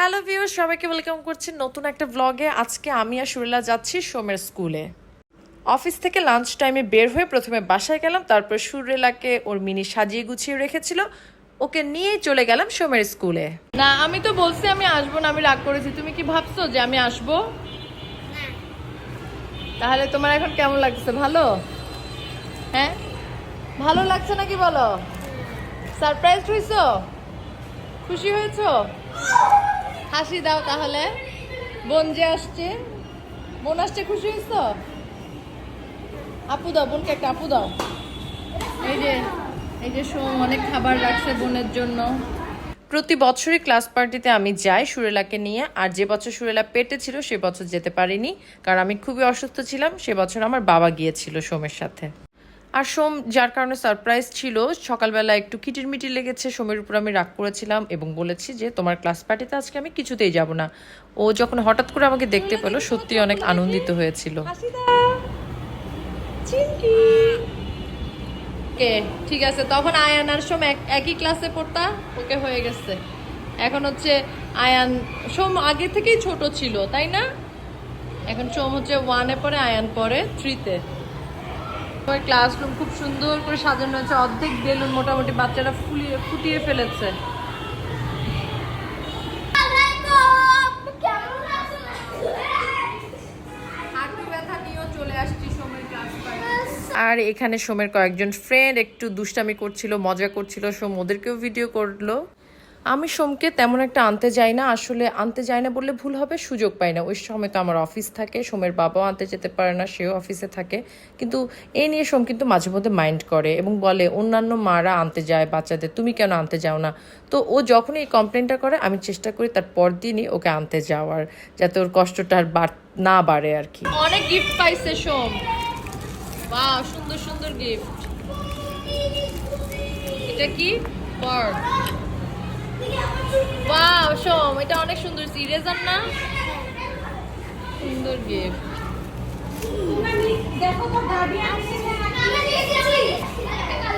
Hello viewers সবাইকে welcome করছি নতুন একটা ব্লগে আজকে আমি আর সুরেলা যাচ্ছি সোমের স্কুলে অফিস থেকে লাঞ্চ টাইমে বের হয়ে প্রথমে বাসায় গেলাম, তারপর সুরেলাকে ওর মিনি সাজিয়ে গুছিয়ে রেখেছিল। ওকে নিয়ে চলে গেলাম সোমের স্কুলে না, আমি তো বলছি আমি আসব না, আমি রাগ করেছি। তুমি কি ভাবছ যে আমি আসব? তাহলে তোমার এখন কেমন লাগছে? ভালো? হ্যাঁ? ভালো লাগছে নাকি বলো? সারপ্রাইজ হয়েছো? খুশি হয়েছো? হাসি দাও তাহলে। বোন যে আসছে। বোন আসছে, খুশি হয়েছো? আপু দাও, বোনকে একটা আপু দাও। এই যে এই যে সোম অনেক খাবার রাখছে বোনের জন্য। প্রতি বছরই ক্লাস পার্টিতে আমি যাই সুরেলাকে নিয়ে, আর যে বছর সুরেলা পেটে ছিল, সে বছর যেতে পারিনি। কারণ আমি খুবই অসুস্থ ছিলাম, সে বছর আমার বাবা গিয়েছিল সোমের সাথে। আর সোম যার কারণে সারপ্রাইজ ছিল সকালবেলা একটু কিটির মিটির লেগেছে সোমের উপর আমি রাগ করেছিলাম এবং বলেছি যে তোমার ক্লাস পার্টিতে আজকে আমি কিছুতেই যাব না। ও যখন হঠাৎ করে আমাকে দেখতে পেল সত্যি অনেক আনন্দিত হয়েছিল। ওকে ঠিক আছে তখন আয়ান আর সোম এক- একই ক্লাসে পড়তা? ওকে হয়ে গেছে। এখন হচ্ছে আয়ান সোম আগে থেকেই ছোট ছিল তাই না? এখন সোম হচ্ছে ওয়ানে পড়ে আয়ান পড়ে থ্রিতে ক্লাসরুম খুব সুন্দর করে সাজানো হয়েছে অর্ধেক বেলুন মোটামুটি বাচ্চারা ফুলিয়ে, ফুটিয়ে ফেলেছে। আর এখানে সোমের কয়েকজন ফ্রেন্ড একটু দুষ্টামি করছিল, মজা করছিল। সোম ওদেরকেও ভিডিও করল। আমি সোমকে তেমন একটা আনতে যাই না। আসলে আনতে যাই না বললে ভুল হবে, সুযোগ পাই না। ওই সময় তো আমার অফিস থাকে, সোমের বাবাও আনতে যেতে পারে না, সেও অফিসে থাকে। কিন্তু এই নিয়ে সোম কিন্তু মাঝে মধ্যে মাইন্ড করে এবং বলে, অন্যান্য মারা আনতে যায় বাচ্চাদের, তুমি কেন আনতে যাও না? তো ও যখনই এই কমপ্লেনটা করে, আমি চেষ্টা করি তার পরদিনই ওকে আনতে যাওয়ার, যাতে ওর কষ্টটা আর না বাড়ে আর কি। অনেক গিফট পাইছে সোম। বাহ, সুন্দর সুন্দর গিফট এটা কি? বার্ড বাহ সোম এটা অনেক সুন্দর ইরেজার না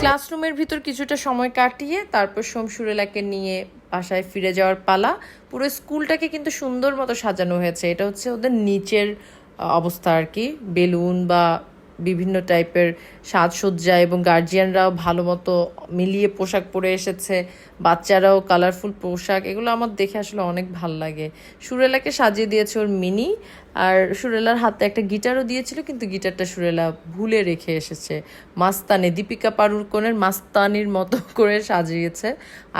ক্লাসরুমের ভিতর কিছুটা সময় কাটিয়ে তারপর সোম সুরেলাকে নিয়ে বাসায় ফিরে যাওয়ার পালা। পুরো স্কুলটাকে কিন্তু সুন্দর মতো সাজানো হয়েছে। এটা হচ্ছে ওদের নিচের অবস্থা আর কি। বেলুন বা বিভিন্ন টাইপের সাজসজ্জা এবং গার্জিয়ানরাও ভালো মতো মিলিয়ে পোশাক পরে এসেছে। বাচ্চারাও কালারফুল পোশাক, এগুলো আমার দেখে আসলে অনেক ভালো লাগে। সুরেলাকে সাজিয়ে দিয়েছে ওর মিনি, আর সুরেলার হাতে একটা গিটারও দিয়েছিল, কিন্তু গিটারটা সুরেলা ভুলে রেখে এসেছে। মাস্তানে, দীপিকা পাড়ুকনের মাস্তানির মতো করে সাজিয়েছে।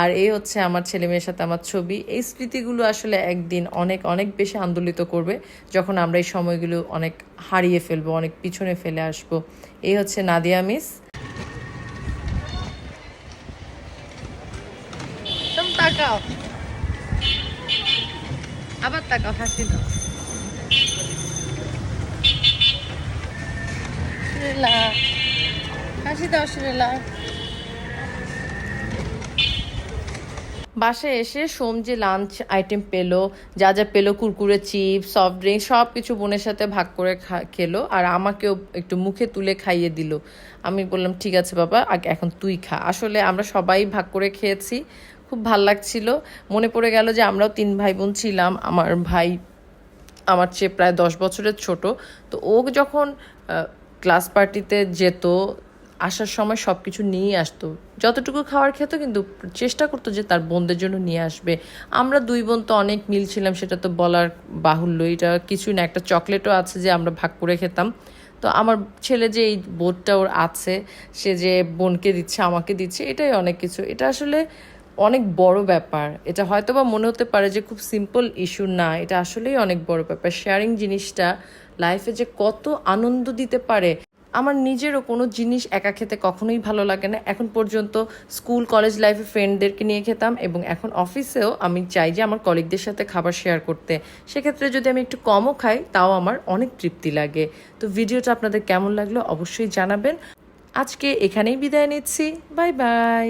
আর এই হচ্ছে আমার ছেলে মেয়ের সাথে আমার ছবি। এই স্মৃতিগুলো আসলে একদিন অনেক অনেক বেশি আন্দোলিত করবে, যখন আমরা এই সময়গুলো অনেক হারিয়ে ফেলব, অনেক পিছনে ফেলে আসব। এই হচ্ছে নাদিয়া মিস। তাকাও। আবার তাকাও, হাসি দাও। হাসি দাও সুরেলা। বাসায় এসে সোম যে লাঞ্চ আইটেম পেল, যা যা পেল, কুরকুরে চিপস সফট ড্রিঙ্ক সব কিছু বোনের সাথে ভাগ করে খেলো আর আমাকেও একটু মুখে তুলে খাইয়ে দিল। আমি বললাম, ঠিক আছে বাবা এখন তুই খা। আসলে আমরা সবাই ভাগ করে খেয়েছি, খুব ভালো লাগছিল। মনে পড়ে গেল যে আমরাও তিন ভাই বোন ছিলাম, আমার ভাই আমার চেয়ে প্রায় দশ বছরের ছোট। তো ও যখন ক্লাস পার্টিতে যেত আসার সময় সব কিছু নিয়ে আসতো। যতটুকু খাওয়ার খেত কিন্তু চেষ্টা করতো যে তার বোনদের জন্য নিয়ে আসবে। আমরা দুই বোন তো অনেক মিল ছিলাম সেটা তো বলার বাহুল্য। এটা কিছুই না, একটা চকলেটও আছে যে আমরা ভাগ করে খেতাম। তো আমার ছেলে যে এই বোর্ডটা ওর আছে, সে যে বোনকে দিচ্ছে, আমাকে দিচ্ছে, এটাই অনেক কিছু। এটা আসলে অনেক বড় ব্যাপার। এটা হয়তো বা মনে হতে পারে যে খুব সিম্পল ইস্যু না, এটা আসলেই অনেক বড় ব্যাপার। শেয়ারিং জিনিসটা লাইফে যে কত আনন্দ দিতে পারে। আমার নিজেরও কোনো জিনিস একা খেতে কখনোই ভালো লাগে না। এখন পর্যন্ত স্কুল, কলেজ লাইফে ফ্রেন্ডদেরকে নিয়ে খেতাম এবং এখন অফিসেও আমি চাই যে আমার কলিগদের সাথে খাবার শেয়ার করতে। সেক্ষেত্রে যদি আমি একটু কমও খাই, তাও আমার অনেক তৃপ্তি লাগে। তো ভিডিওটা আপনাদের কেমন লাগল অবশ্যই জানাবেন। আজকে এখানেই বিদায় নিচ্ছি। Bye bye